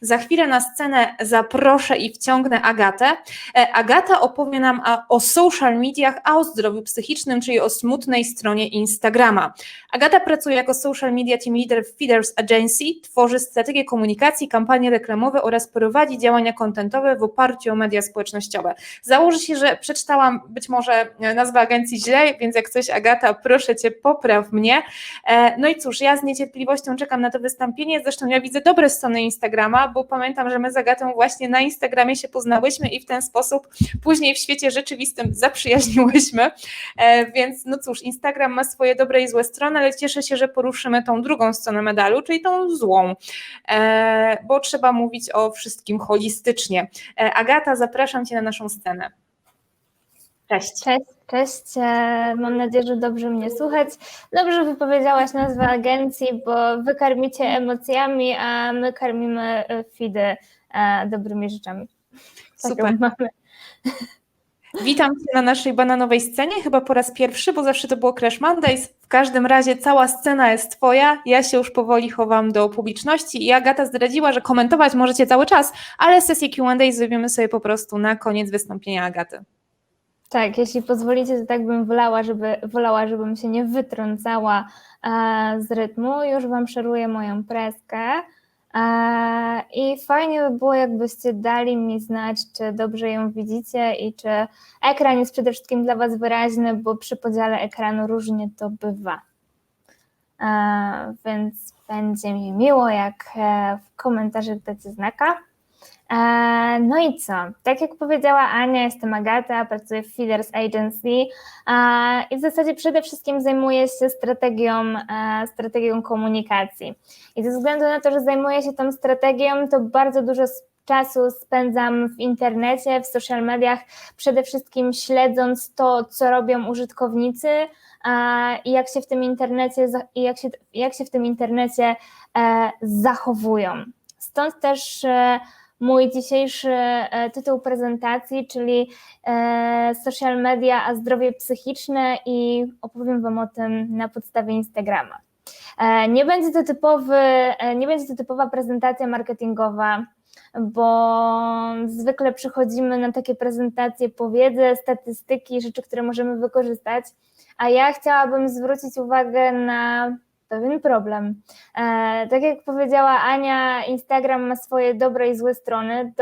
Za chwilę na scenę zaproszę i wciągnę Agatę. E, Agata opowie nam o social mediach, a o zdrowiu psychicznym, czyli o smutnej stronie Instagrama. Agata pracuje jako social media team leader w Feeders Agency, tworzy strategię komunikacji, kampanie reklamowe oraz prowadzi działania kontentowe w oparciu o media społecznościowe. Założę się, że przeczytałam być może e, nazwę agencji źle, więc jak coś Agata, proszę Cię, popraw mnie. E, No i cóż, ja z niecierpliwością czekam na to wystąpienie. Zresztą ja widzę dobre strony Instagrama, bo pamiętam, że my z Agatą właśnie na Instagramie się poznałyśmy i w ten sposób później w świecie rzeczywistym zaprzyjaźniłyśmy. E, Więc no cóż, Instagram ma swoje dobre i złe strony, ale cieszę się, że poruszymy tą drugą stronę medalu, czyli tą złą, E, bo trzeba mówić o wszystkim holistycznie. E, Agata, zapraszam Cię na naszą scenę. Cześć. Cześć, cześć. e, Mam nadzieję, że dobrze mnie słuchać. Dobrze wypowiedziałaś nazwę agencji, bo wy karmicie emocjami, a my karmimy e, feedy e, dobrymi rzeczami. Super. mamy. Witam Cię na naszej bananowej scenie, chyba po raz pierwszy, bo zawsze to było Crash Mondays. W każdym razie cała scena jest Twoja, ja się już powoli chowam do publiczności i Agata zdradziła, że komentować możecie cały czas, ale sesję Q&A zrobimy sobie po prostu na koniec wystąpienia Agaty. Tak, jeśli pozwolicie, to tak bym wolała, żeby, wolała, żebym się nie wytrącała e, z rytmu. Już Wam szeruję moją preskę. E, I fajnie by było, jakbyście dali mi znać, czy dobrze ją widzicie i czy ekran jest przede wszystkim dla Was wyraźny, bo przy podziale ekranu różnie to bywa. E, więc będzie mi miło, jak w komentarzach dacie znaka. E, No i co? Tak jak powiedziała Ania, jestem Agata, pracuję w Feeders Agency e, i w zasadzie przede wszystkim zajmuję się strategią, e, strategią komunikacji. I ze względu na to, że zajmuję się tą strategią, to bardzo dużo czasu spędzam w internecie, w social mediach, przede wszystkim śledząc to, co robią użytkownicy i jak się w tym internecie, jak się, jak się w tym internecie zachowują. Stąd też mój dzisiejszy e, tytuł prezentacji, czyli e, social media, a zdrowie psychiczne i opowiem Wam o tym na podstawie Instagrama. E, Nie będzie to typowy, nie będzie to typowa prezentacja marketingowa, bo zwykle przychodzimy na takie prezentacje po wiedzę, statystyki, rzeczy, które możemy wykorzystać, a ja chciałabym zwrócić uwagę na pewien problem. E, tak jak powiedziała Ania, Instagram ma swoje dobre i złe strony.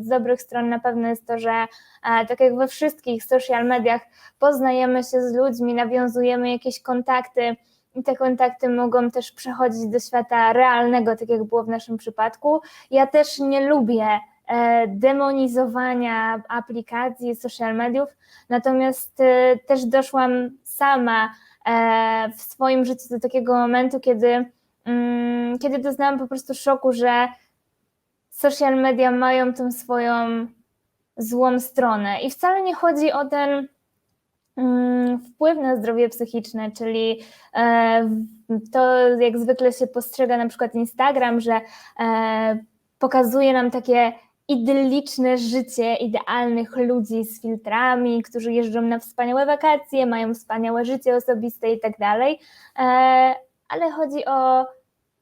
Z dobrych stron na pewno jest to, że e, tak jak we wszystkich social mediach poznajemy się z ludźmi, nawiązujemy jakieś kontakty i te kontakty mogą też przechodzić do świata realnego, tak jak było w naszym przypadku. Ja też nie lubię e, demonizowania aplikacji, social mediów, natomiast też doszłam sama w swoim życiu do takiego momentu, kiedy, mm, kiedy doznałam po prostu szoku, że social media mają tą swoją złą stronę. I wcale nie chodzi o ten mm, wpływ na zdrowie psychiczne, czyli e, to jak zwykle się postrzega na przykład Instagram, że e, pokazuje nam takie idylliczne życie idealnych ludzi z filtrami, którzy jeżdżą na wspaniałe wakacje, mają wspaniałe życie osobiste i tak dalej, E, ale chodzi o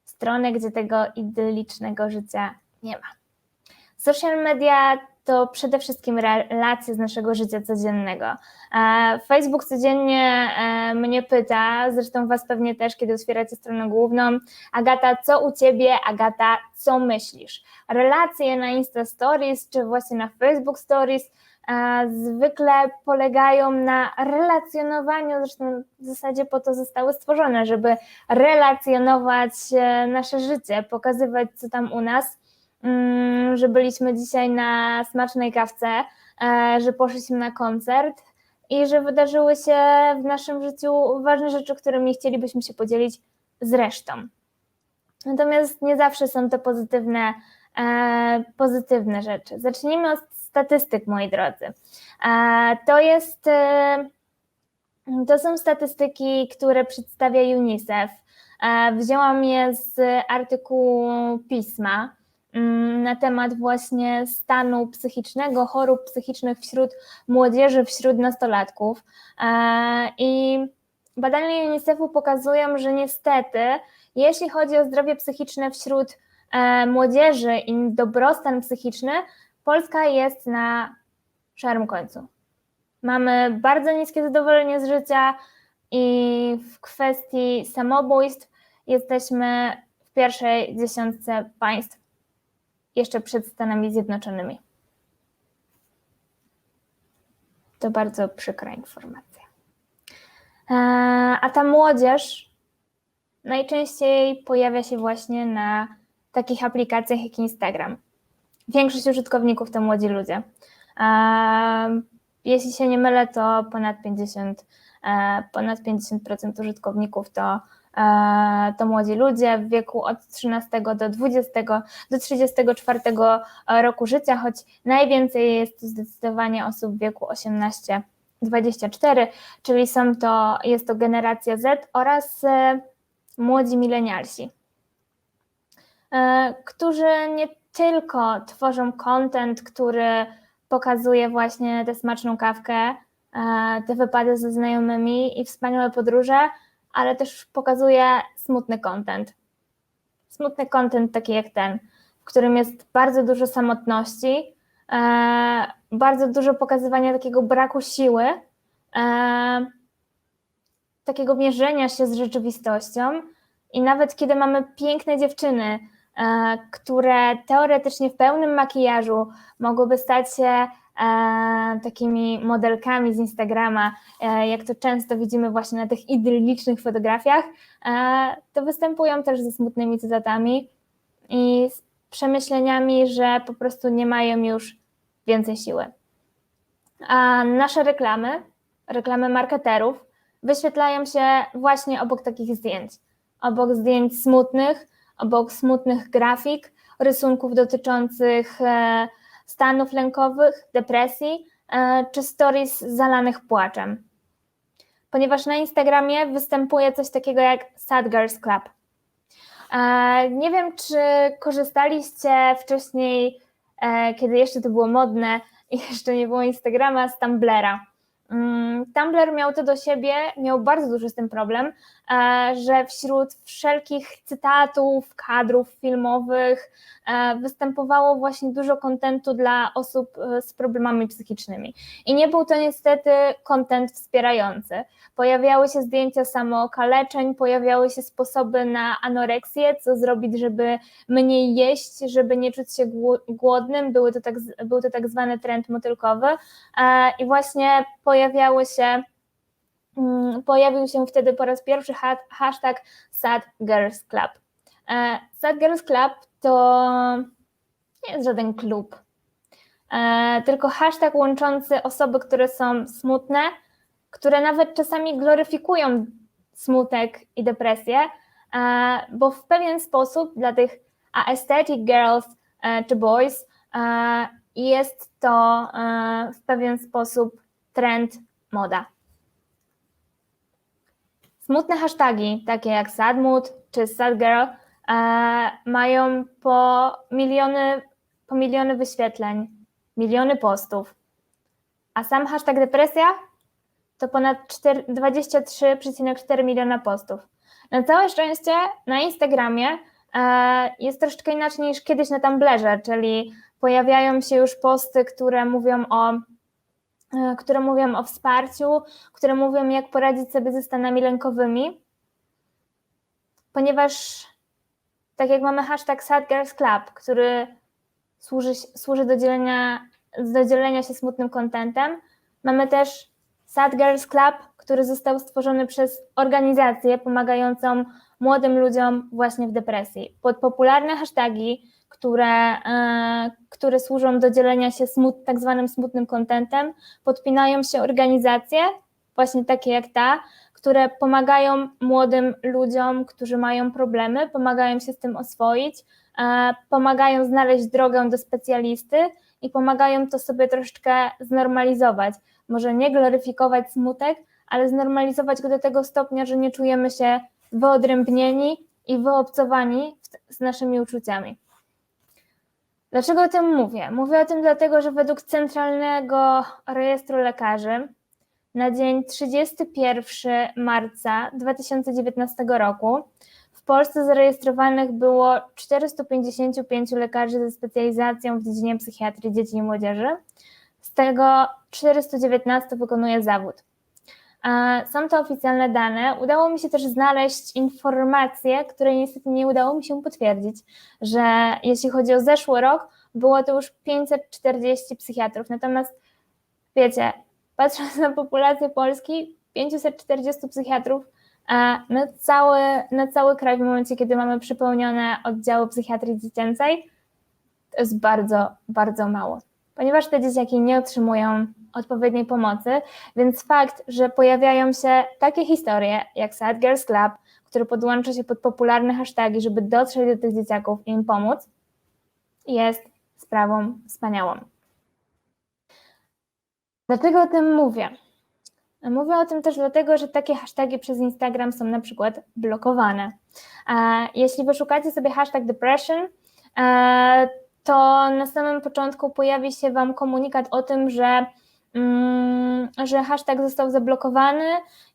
stronę, gdzie tego idylicznego życia nie ma. Social media to przede wszystkim relacje z naszego życia codziennego. E, Facebook codziennie e, mnie pyta, zresztą Was pewnie też, kiedy otwieracie stronę główną, Agata, co u Ciebie? Agata, co myślisz? Relacje na Insta Stories czy właśnie na Facebook Stories e, zwykle polegają na relacjonowaniu, zresztą w zasadzie po to zostały stworzone, żeby relacjonować nasze życie, pokazywać co tam u nas, że byliśmy dzisiaj na smacznej kawce, e, że poszliśmy na koncert i że wydarzyły się w naszym życiu ważne rzeczy, którymi chcielibyśmy się podzielić z resztą. Natomiast nie zawsze są to pozytywne, e, pozytywne rzeczy. Zacznijmy od statystyk, moi drodzy. E, to jest, to są statystyki, które przedstawia UNICEF. Wzięłam je z artykułu pisma mm, na temat właśnie stanu psychicznego, chorób psychicznych wśród młodzieży, wśród nastolatków. E, I badania UNICEF-u pokazują, że niestety, jeśli chodzi o zdrowie psychiczne wśród e, młodzieży i dobrostan psychiczny, Polska jest na szarym końcu. Mamy bardzo niskie zadowolenie z życia i w kwestii samobójstw jesteśmy w pierwszej dziesiątce państw, jeszcze przed Stanami Zjednoczonymi. To bardzo przykra informacja. E, A ta młodzież najczęściej pojawia się właśnie na takich aplikacjach jak Instagram. Większość użytkowników to młodzi ludzie. E, Jeśli się nie mylę, to ponad 50, e, ponad 50% użytkowników to, to młodzi ludzie w wieku od 13 do 20 do 34 roku życia, choć najwięcej jest to zdecydowanie osób w wieku 18-24, czyli są to, jest to generacja Z oraz e, młodzi milenialsi, e, którzy nie tylko tworzą content, który pokazuje właśnie tę smaczną kawkę, e, te wypady ze znajomymi i wspaniałe podróże, ale też pokazuje smutny content. Smutny content taki jak ten, w którym jest bardzo dużo samotności, e, bardzo dużo pokazywania takiego braku siły, e, takiego mierzenia się z rzeczywistością i nawet kiedy mamy piękne dziewczyny, e, które teoretycznie w pełnym makijażu mogłyby stać się takimi modelkami z Instagrama, e, jak to często widzimy właśnie na tych idyllicznych fotografiach, e, to występują też ze smutnymi cytatami i z przemyśleniami, że po prostu nie mają już więcej siły. A nasze reklamy, reklamy marketerów, wyświetlają się właśnie obok takich zdjęć. Obok zdjęć smutnych, obok smutnych grafik, rysunków dotyczących e, stanów lękowych, depresji e, czy stories zalanych płaczem. Ponieważ na Instagramie występuje coś takiego jak Sad Girls Club. E, Nie wiem, czy korzystaliście wcześniej, e, kiedy jeszcze to było modne i jeszcze nie było Instagrama, z Tumblera. Mm, Tumblr miał to do siebie, miał bardzo duży z tym problem, e, że wśród wszelkich cytatów, kadrów filmowych e, występowało właśnie dużo kontentu dla osób e, z problemami psychicznymi. I nie był to niestety kontent wspierający. Pojawiały się zdjęcia samookaleczeń, pojawiały się sposoby na anoreksję, co zrobić, żeby mniej jeść, żeby nie czuć się głodnym. Były to tak, był to tak zwany trend motylkowy. I właśnie pojawiały się, mm, pojawił się wtedy po raz pierwszy ha- hashtag Sad Girls Club. E, Sad Girls Club to nie jest żaden klub, e, tylko hashtag łączący osoby, które są smutne, które nawet czasami gloryfikują smutek i depresję, e, bo w pewien sposób dla tych aesthetic girls czy boys jest to w pewien sposób trend, moda. Smutne hasztagi, takie jak sad mood czy sad girl, e, mają po miliony, po miliony wyświetleń, miliony postów. A sam hashtag depresja to ponad 4 23,4 miliona postów. Na całe szczęście na Instagramie e, jest troszeczkę inaczej niż kiedyś na Tumblrze, czyli pojawiają się już posty, które mówią o które mówią o wsparciu, które mówią, jak poradzić sobie ze stanami lękowymi, ponieważ tak jak mamy hashtag Sad Girls Club, który służy, służy do, dzielenia, do dzielenia się smutnym kontentem, mamy też Sad Girls Club, który został stworzony przez organizację pomagającą młodym ludziom właśnie w depresji. Pod popularne hasztagi, które, e, które służą do dzielenia się smut, tak zwanym smutnym kontentem, podpinają się organizacje, właśnie takie jak ta, które pomagają młodym ludziom, którzy mają problemy, pomagają się z tym oswoić, e, pomagają znaleźć drogę do specjalisty i pomagają to sobie troszeczkę znormalizować. Może nie gloryfikować smutek, ale znormalizować go do tego stopnia, że nie czujemy się wyodrębnieni i wyobcowani z naszymi uczuciami. Dlaczego o tym mówię? Mówię o tym dlatego, że według Centralnego Rejestru Lekarzy na dzień 31 marca 2019 roku w Polsce zarejestrowanych było 455 lekarzy ze specjalizacją w dziedzinie psychiatrii dzieci i młodzieży. Z tego 419 wykonuje zawód. Są to oficjalne dane. Udało mi się też znaleźć informacje, które niestety nie udało mi się potwierdzić, że jeśli chodzi o zeszły rok, było to już 540 psychiatrów. Natomiast wiecie, patrząc na populację Polski, 540 psychiatrów e, na cały, na cały kraj w momencie, kiedy mamy przypełnione oddziały psychiatrii dziecięcej, to jest bardzo, bardzo mało. Ponieważ te dzieciaki nie otrzymują odpowiedniej pomocy, więc fakt, że pojawiają się takie historie jak Sad Girls Club, który podłącza się pod popularne hasztagi, żeby dotrzeć do tych dzieciaków i im pomóc, jest sprawą wspaniałą. Dlaczego o tym mówię? Mówię o tym też dlatego, że takie hasztagi przez Instagram są na przykład blokowane. E, Jeśli wyszukacie sobie hashtag depression, e, to na samym początku pojawi się Wam komunikat o tym, że, że hashtag został zablokowany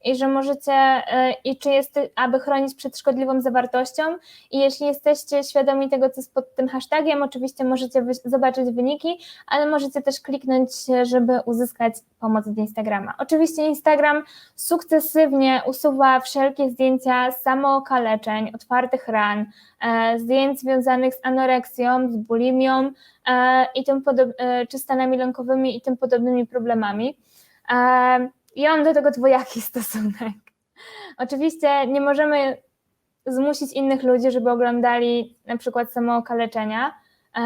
i że możecie, e, i czy jest, aby chronić przed szkodliwą zawartością. I jeśli jesteście świadomi tego, co jest pod tym hashtagiem, oczywiście możecie zobaczyć wyniki, ale możecie też kliknąć, żeby uzyskać pomoc od Instagrama. Oczywiście Instagram sukcesywnie usuwa wszelkie zdjęcia samookaleczeń, otwartych ran, e, zdjęć związanych z anoreksją, z bulimią e, i tym e, czy stanami lękowymi i tym podobnymi problemami. E, I mam do tego dwojaki stosunek. Oczywiście nie możemy zmusić innych ludzi, żeby oglądali na przykład samookaleczenia, e,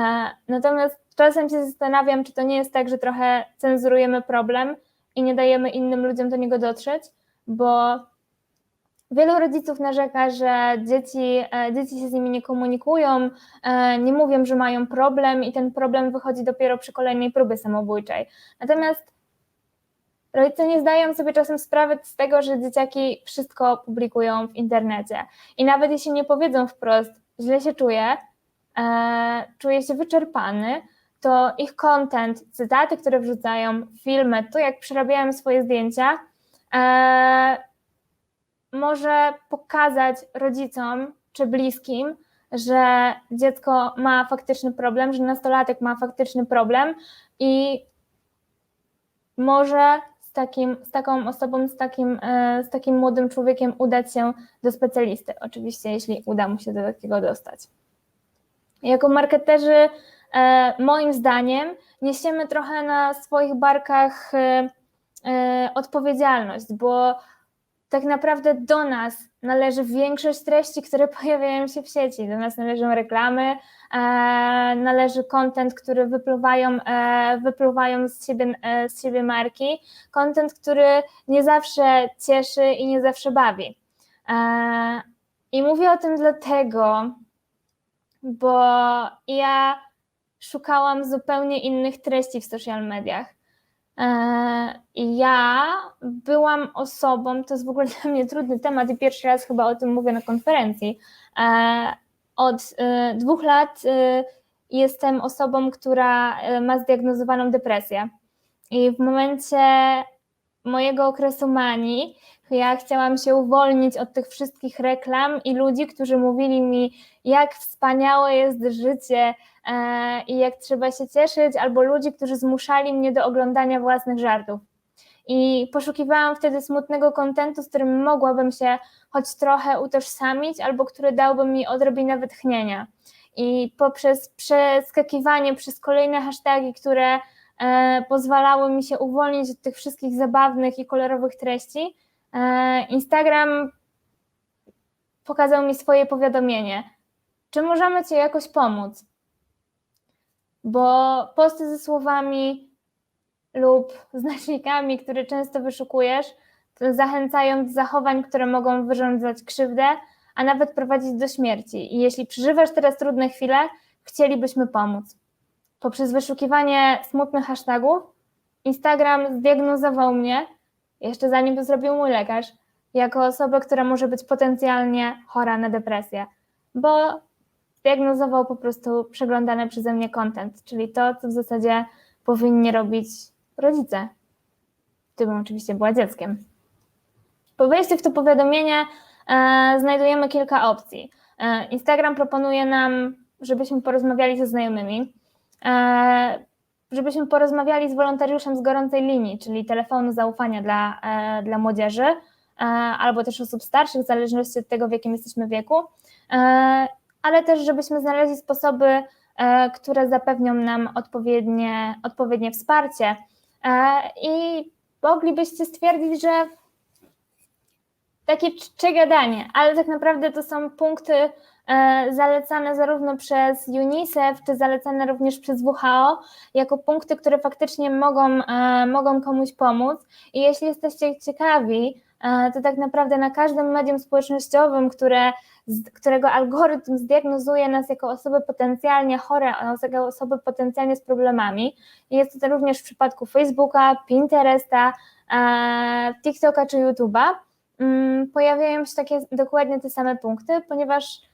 natomiast czasem się zastanawiam, czy to nie jest tak, że trochę cenzurujemy problem i nie dajemy innym ludziom do niego dotrzeć, bo wielu rodziców narzeka, że dzieci, e, dzieci się z nimi nie komunikują, e, nie mówią, że mają problem i ten problem wychodzi dopiero przy kolejnej próbie samobójczej. Natomiast rodzice nie zdają sobie czasem sprawy z tego, że dzieciaki wszystko publikują w internecie. I nawet jeśli nie powiedzą wprost, źle się czuję, e, czuję się wyczerpany, to ich content, cytaty, które wrzucają, filmy, to jak przerabiają swoje zdjęcia, może pokazać rodzicom czy bliskim, że dziecko ma faktyczny problem, że nastolatek ma faktyczny problem i może z, takim, z taką osobą, z takim, e, z takim młodym człowiekiem udać się do specjalisty. Oczywiście, jeśli uda mu się do takiego dostać. Jako marketerzy, e, moim zdaniem, niesiemy trochę na swoich barkach e, odpowiedzialność, bo tak naprawdę do nas należy większość treści, które pojawiają się w sieci. Do nas należą reklamy, e, należy content, który wypływają, e, z, siebie, e, z siebie marki, content, który nie zawsze cieszy i nie zawsze bawi. I mówię o tym dlatego, bo ja szukałam zupełnie innych treści w social mediach. E, ja byłam osobą, to jest w ogóle dla mnie trudny temat i pierwszy raz chyba o tym mówię na konferencji. E, Od e, dwóch lat jestem osobą, która ma zdiagnozowaną depresję. I w momencie mojego okresu manii, ja chciałam się uwolnić od tych wszystkich reklam i ludzi, którzy mówili mi, jak wspaniałe jest życie e, i jak trzeba się cieszyć, albo ludzi, którzy zmuszali mnie do oglądania własnych żartów. I poszukiwałam wtedy smutnego kontentu, z którym mogłabym się choć trochę utożsamić, albo który dałby mi odrobinę wytchnienia. I poprzez przeskakiwanie przez kolejne hasztagi, które pozwalały mi się uwolnić od tych wszystkich zabawnych i kolorowych treści, e, Instagram pokazał mi swoje powiadomienie. Czy możemy Ci jakoś pomóc? Bo posty ze słowami lub znacznikami, które często wyszukujesz, zachęcają do zachowań, które mogą wyrządzać krzywdę, a nawet prowadzić do śmierci. I jeśli przeżywasz teraz trudne chwile, chcielibyśmy pomóc. Poprzez wyszukiwanie smutnych hashtagów, Instagram zdiagnozował mnie, jeszcze zanim to zrobił mój lekarz, jako osobę, która może być potencjalnie chora na depresję, bo zdiagnozował po prostu przeglądany przeze mnie content, czyli to, co w zasadzie powinni robić rodzice, gdybym oczywiście była dzieckiem. Po wejściu w to powiadomienie e, znajdujemy kilka opcji. E, Instagram proponuje nam, żebyśmy porozmawiali ze znajomymi, żebyśmy porozmawiali z wolontariuszem z gorącej linii, czyli telefonu zaufania dla, e, dla młodzieży e, albo też osób starszych, w zależności od tego, w jakim jesteśmy wieku, e, ale też, żebyśmy znaleźli sposoby, e, które zapewnią nam odpowiednie, odpowiednie wsparcie. E, I moglibyście stwierdzić, że takie czcze gadanie, ale tak naprawdę to są punkty e, zalecane zarówno przez UNICEF, czy zalecane również przez WHO, jako punkty, które faktycznie mogą, e, mogą komuś pomóc. I jeśli jesteście ciekawi, e, to tak naprawdę na każdym medium społecznościowym, które, którego algorytm zdiagnozuje nas jako osoby potencjalnie chore, jako osoby potencjalnie z problemami, jest to również w przypadku Facebooka, Pinteresta, e, TikToka czy YouTube'a, mm, pojawiają się takie dokładnie te same punkty, ponieważ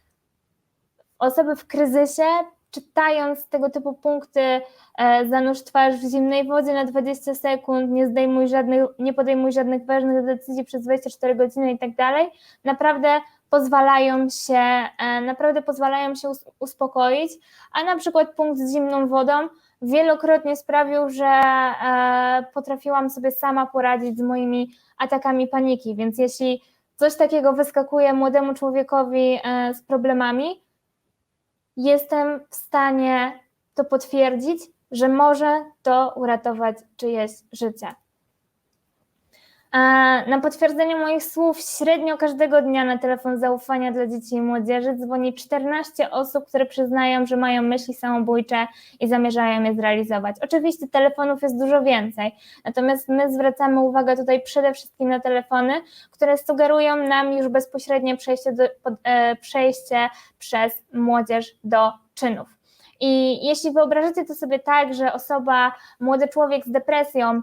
osoby w kryzysie, czytając tego typu punkty, e, zanurz twarz w zimnej wodzie na 20 sekund, nie, zdejmuj żadnych, nie podejmuj żadnych ważnych decyzji przez 24 godziny i tak dalej, naprawdę pozwalają się, e, naprawdę pozwalają się us- uspokoić, a na przykład punkt z zimną wodą wielokrotnie sprawił, że e, potrafiłam sobie sama poradzić z moimi atakami paniki, więc jeśli coś takiego wyskakuje młodemu człowiekowi z problemami, jestem w stanie to potwierdzić, że może to uratować czyjeś życie. Na potwierdzenie moich słów, średnio każdego dnia na telefon zaufania dla dzieci i młodzieży dzwoni 14 osób, które przyznają, że mają myśli samobójcze i zamierzają je zrealizować. Oczywiście telefonów jest dużo więcej, natomiast my zwracamy uwagę tutaj przede wszystkim na telefony, które sugerują nam już bezpośrednie przejście, do, e, przejście przez młodzież do czynów. I jeśli wyobrażacie to sobie tak, że osoba, młody człowiek z depresją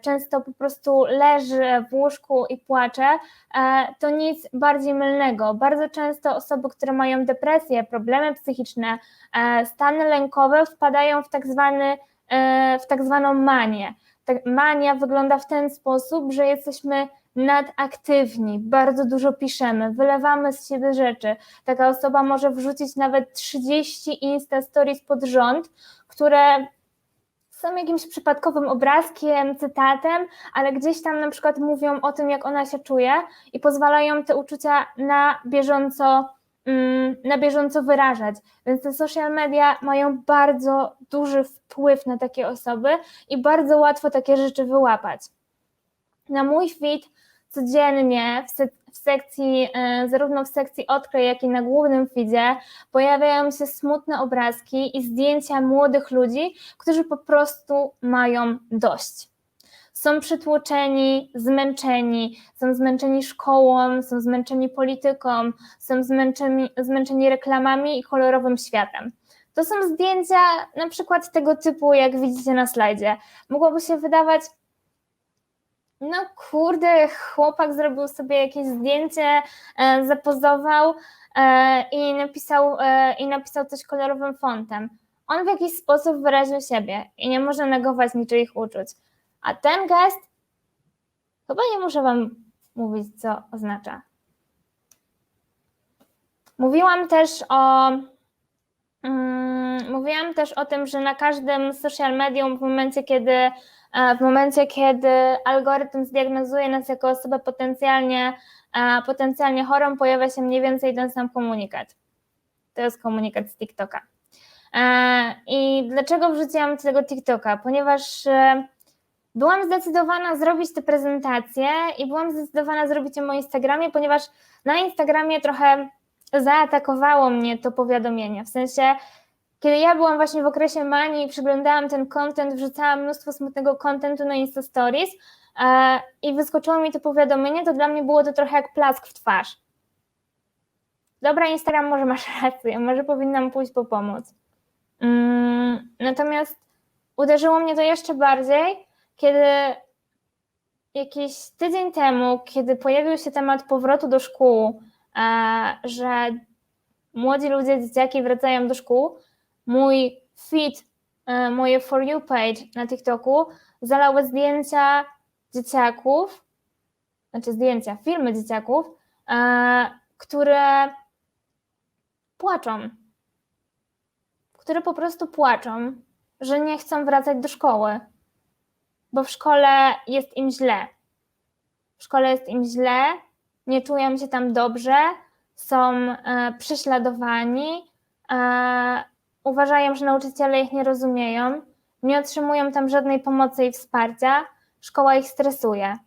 często po prostu leży w łóżku i płacze, e, to nic bardziej mylnego. Bardzo często osoby, które mają depresję, problemy psychiczne, e, stany lękowe wpadają w tak, zwany, e, w tak zwaną manię. Mania wygląda w ten sposób, że jesteśmy nadaktywni, bardzo dużo piszemy, wylewamy z siebie rzeczy. Taka osoba może wrzucić nawet 30 Insta Stories pod rząd, które są jakimś przypadkowym obrazkiem, cytatem, ale gdzieś tam na przykład mówią o tym, jak ona się czuje i pozwalają te uczucia na bieżąco, mm, na bieżąco wyrażać. Więc te social media mają bardzo duży wpływ na takie osoby i bardzo łatwo takie rzeczy wyłapać. Na mój feed codziennie w sekcji, e, zarówno w sekcji odkryj, jak i na głównym feedzie pojawiają się smutne obrazki i zdjęcia młodych ludzi, którzy po prostu mają dość. Są przytłoczeni, zmęczeni, są zmęczeni szkołą, są zmęczeni polityką, są zmęczeni, zmęczeni reklamami i kolorowym światem. To są zdjęcia na przykład tego typu, jak widzicie na slajdzie. Mogłoby się wydawać, no kurde, chłopak zrobił sobie jakieś zdjęcie, e, zapozował e, i napisał, e, i napisał coś kolorowym fontem. On w jakiś sposób wyraził siebie i nie może negować niczyich uczuć. A ten gest, chyba nie muszę Wam mówić, co oznacza. Mówiłam też o. Mm, mówiłam też o tym, że na każdym social medium w momencie, kiedy w momencie, kiedy algorytm zdiagnozuje nas jako osobę potencjalnie, potencjalnie chorą, pojawia się mniej więcej ten sam komunikat. To jest komunikat z TikToka. E, I dlaczego wrzuciłam tego TikToka? Ponieważ e, byłam zdecydowana zrobić tę prezentację i byłam zdecydowana zrobić ją na Instagramie, ponieważ na Instagramie trochę zaatakowało mnie to powiadomienie. W sensie, kiedy ja byłam właśnie w okresie manii i przeglądałam ten content, wrzucałam mnóstwo smutnego contentu na Insta Stories e, i wyskoczyło mi to powiadomienie, to dla mnie było to trochę jak plask w twarz. Dobra, Instagram, może masz rację, może powinnam pójść po pomoc. Mm, natomiast uderzyło mnie to jeszcze bardziej, kiedy jakiś tydzień temu, kiedy pojawił się temat powrotu do szkół, e, że młodzi ludzie, dzieciaki wracają do szkół, mój feed, e, moje For You page na TikToku zalały zdjęcia dzieciaków, znaczy zdjęcia, filmy dzieciaków, e, które płaczą, które po prostu płaczą, że nie chcą wracać do szkoły, bo w szkole jest im źle. W szkole jest im źle, nie czują się tam dobrze, są e, prześladowani, e, uważają, że nauczyciele ich nie rozumieją, nie otrzymują tam żadnej pomocy i wsparcia, szkoła ich stresuje.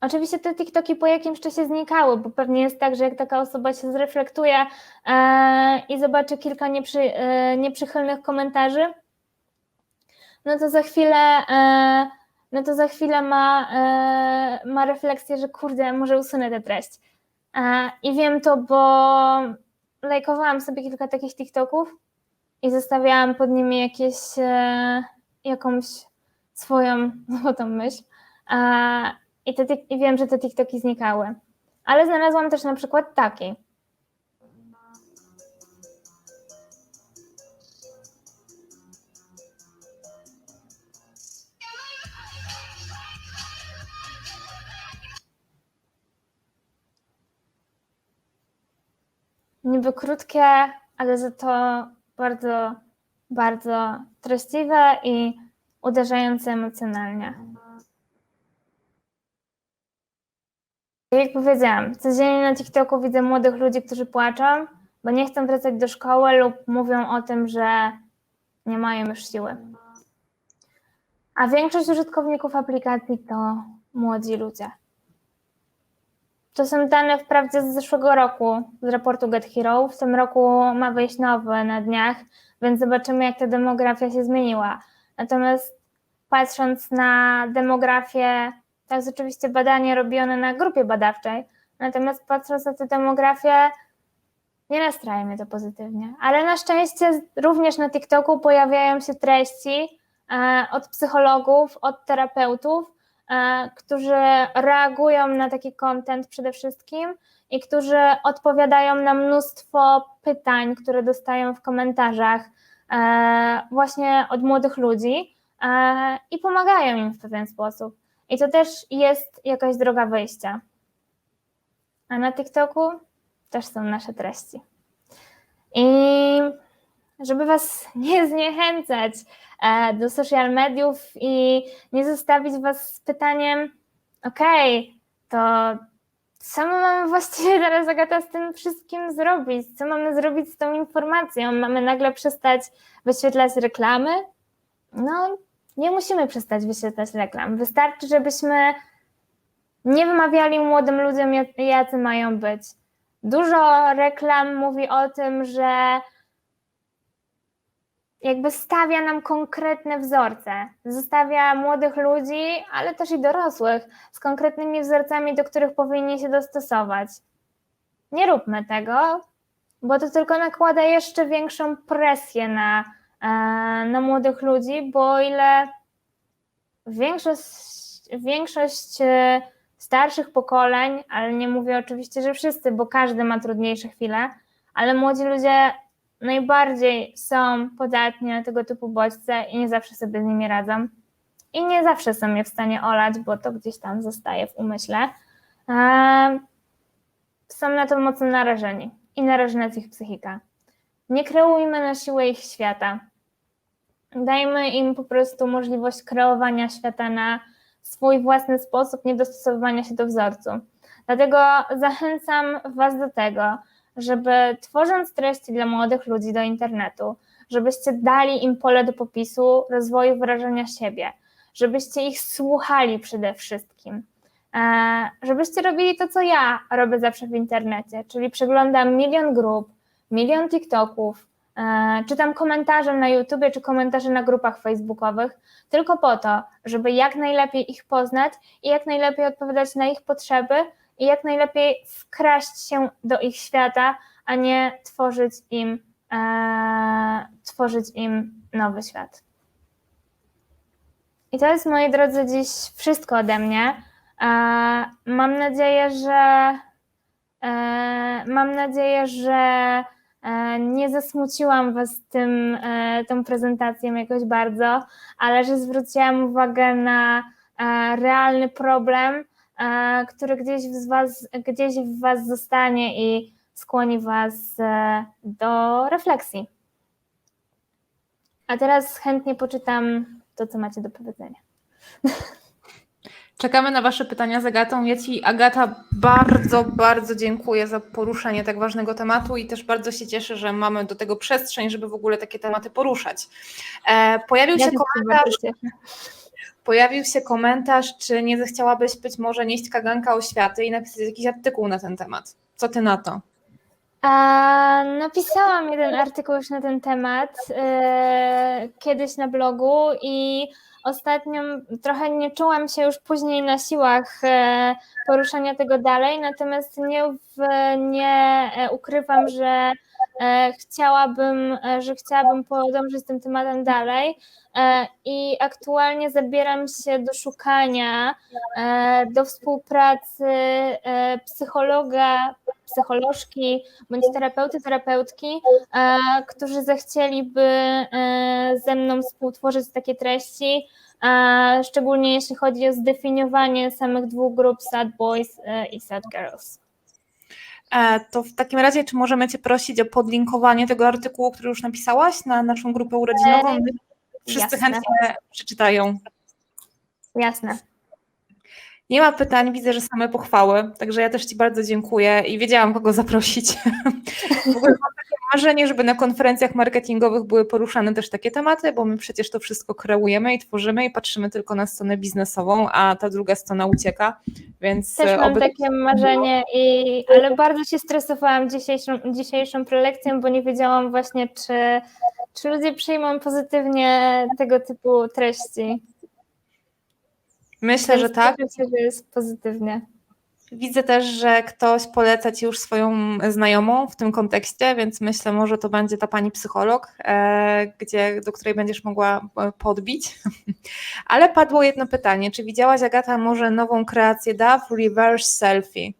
Oczywiście te TikToki po jakimś czasie znikały, bo pewnie jest tak, że jak taka osoba się zreflektuje e, i zobaczy kilka nieprzy, e, nieprzychylnych komentarzy, no to za chwilę, e, no to za chwilę ma, e, ma refleksję, że kurde, może usunę tę treść. E, I wiem to, bo lajkowałam sobie kilka takich TikToków i zostawiałam pod nimi jakieś, e, jakąś swoją złotą myśl. E, i, te, I wiem, że te TikToki znikały. Ale znalazłam też na przykład taki. Niby krótkie, ale za to bardzo, bardzo treściwe i uderzające emocjonalnie. Jak powiedziałam, codziennie na TikToku widzę młodych ludzi, którzy płaczą, bo nie chcą wracać do szkoły lub mówią o tym, że nie mają już siły. A większość użytkowników aplikacji to młodzi ludzie. To są dane wprawdzie z zeszłego roku, z raportu Get Hero. W tym roku ma wyjść nowy na dniach, więc zobaczymy, jak ta demografia się zmieniła. Natomiast patrząc na demografię to jest oczywiście badanie robione na grupie badawczej, natomiast patrząc na tę demografię, nie nastraja mnie to pozytywnie. Ale na szczęście również na TikToku pojawiają się treści e, od psychologów, od terapeutów, którzy reagują na taki content przede wszystkim i którzy odpowiadają na mnóstwo pytań, które dostają w komentarzach e, właśnie od młodych ludzi e, i pomagają im w pewien sposób. I to też jest jakaś droga wyjścia. A na TikToku też są nasze treści. I żeby Was nie zniechęcać e, do social mediów i nie zostawić Was z pytaniem, okej, to co my mamy właściwie teraz, Agata, z tym wszystkim zrobić? Co mamy zrobić z tą informacją? Mamy nagle przestać wyświetlać reklamy? No, nie musimy przestać wyświetlać reklam. Wystarczy, żebyśmy nie wymawiali młodym ludziom, jacy mają być. Dużo reklam mówi o tym, że jakby stawia nam konkretne wzorce. Zostawia młodych ludzi, ale też i dorosłych z konkretnymi wzorcami, do których powinni się dostosować. Nie róbmy tego, bo to tylko nakłada jeszcze większą presję na, e, na młodych ludzi, bo o ile większość, większość e, starszych pokoleń, ale nie mówię oczywiście, że wszyscy, bo każdy ma trudniejsze chwile, ale młodzi ludzie najbardziej są podatni na tego typu bodźce i nie zawsze sobie z nimi radzą. I nie zawsze są je w stanie olać, bo to gdzieś tam zostaje w umyśle. Eee, są na to mocno narażeni i narażona jest ich psychika. Nie kreujmy na siłę ich świata. Dajmy im po prostu możliwość kreowania świata na swój własny sposób, nie dostosowywania się do wzorcu. Dlatego zachęcam Was do tego, żeby tworząc treści dla młodych ludzi do internetu, żebyście dali im pole do popisu, rozwoju wyrażania siebie, żebyście ich słuchali przede wszystkim, e, żebyście robili to, co ja robię zawsze w internecie, czyli przeglądam milion grup, milion TikToków, e, czytam komentarze na YouTubie czy komentarze na grupach facebookowych, tylko po to, żeby jak najlepiej ich poznać i jak najlepiej odpowiadać na ich potrzeby i jak najlepiej wkraść się do ich świata, a nie tworzyć im, e, tworzyć im nowy świat. I to jest, moi drodzy, dziś wszystko ode mnie. E, mam nadzieję, że e, mam nadzieję, że e, nie zasmuciłam Was tym, e, tą prezentacją jakoś bardzo, ale że zwróciłam uwagę na e, realny problem, który gdzieś w was, gdzieś w was zostanie i skłoni was e, do refleksji. A teraz chętnie poczytam to, co macie do powiedzenia. Czekamy na Wasze pytania z Agatą. Ja Ci, Agata, bardzo, bardzo dziękuję za poruszenie tak ważnego tematu i też bardzo się cieszę, że mamy do tego przestrzeń, żeby w ogóle takie tematy poruszać. E, pojawił, Ja się komentarz. Pojawił się komentarz, czy nie zechciałabyś być może nieść kaganka oświaty i napisać jakiś artykuł na ten temat. Co Ty na to? A, napisałam jeden artykuł już na ten temat e, kiedyś na blogu i ostatnio trochę nie czułam się już później na siłach e, poruszania tego dalej, natomiast nie, w, nie e, ukrywam, że chciałabym, e, że chciałabym podążyć tym tematem dalej e, i aktualnie zabieram się do szukania, e, do współpracy e, psychologa, psycholożki bądź terapeuty, terapeutki, e, którzy zechcieliby e, ze mną współtworzyć takie treści, e, szczególnie jeśli chodzi o zdefiniowanie samych dwóch grup sad boys e, i sad girls. E, to w takim razie, czy możemy Cię prosić o podlinkowanie tego artykułu, który już napisałaś na naszą grupę urodzinową? Wszyscy jasne. chętnie przeczytają. Jasne. Nie ma pytań, widzę, że same pochwały, także ja też Ci bardzo dziękuję i wiedziałam, kogo zaprosić. W ogóle mam takie marzenie, żeby na konferencjach marketingowych były poruszane też takie tematy, bo my przecież to wszystko kreujemy i tworzymy i patrzymy tylko na stronę biznesową, a ta druga strona ucieka, więc Też e, mam oby... takie marzenie, i, ale bardzo się stresowałam dzisiejszą, dzisiejszą prelekcją, bo nie wiedziałam właśnie, czy, czy ludzie przyjmą pozytywnie tego typu treści. Myślę, że tak. się, że jest pozytywnie. Widzę też, że ktoś poleca Ci już swoją znajomą w tym kontekście, więc myślę, może to będzie ta pani psycholog, e, gdzie, do której będziesz mogła e, podbić. Ale padło jedno pytanie. Czy widziałaś, Agata, może nową kreację DAW Reverse Selfie?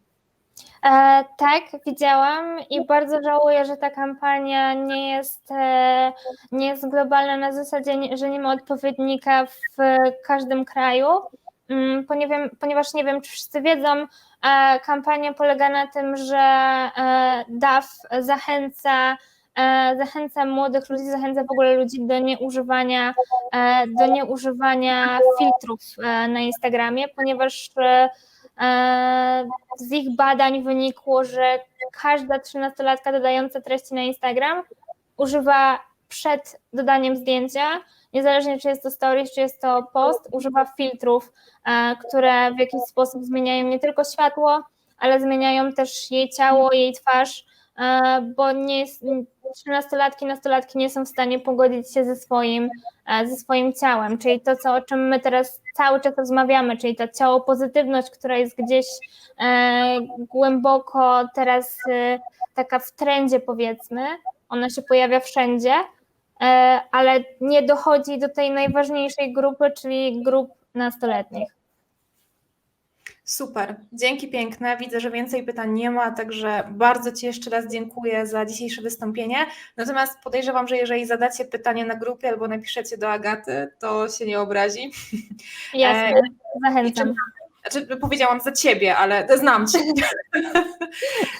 E, tak, widziałam i bardzo żałuję, że ta kampania nie jest, e, nie jest globalna na zasadzie, że nie ma odpowiednika w każdym kraju. Mm, Ponieważ, ponieważ nie wiem, czy wszyscy wiedzą, e, kampania polega na tym, że e, DAF zachęca, e, zachęca młodych ludzi, zachęca w ogóle ludzi do nieużywania, do nieużywania filtrów na Instagramie, ponieważ z ich badań wynikło, że każda trzynastolatka dodająca treści na Instagram używa przed dodaniem zdjęcia, niezależnie czy jest to stories, czy jest to post, używa filtrów, e, które w jakiś sposób zmieniają nie tylko światło, ale zmieniają też jej ciało, jej twarz, e, bo nie jest, trzynastolatki, nastolatki nie są w stanie pogodzić się ze swoim, e, ze swoim ciałem, czyli to, co, o czym my teraz cały czas rozmawiamy, czyli ta ciało pozytywność, która jest gdzieś e, głęboko teraz e, taka w trendzie powiedzmy, ona się pojawia wszędzie, ale nie dochodzi do tej najważniejszej grupy, czyli grup nastoletnich. Super, dzięki piękne. Widzę, że więcej pytań nie ma, także bardzo Ci jeszcze raz dziękuję za dzisiejsze wystąpienie. Natomiast podejrzewam, że jeżeli zadacie pytanie na grupie albo napiszecie do Agaty, to się nie obrazi. Jasne, zachęcam. Znaczy, powiedziałam za ciebie, ale znam cię.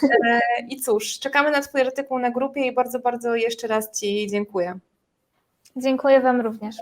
E, I cóż, czekamy na Twój artykuł na grupie i bardzo, bardzo jeszcze raz Ci dziękuję. Dziękuję Wam również.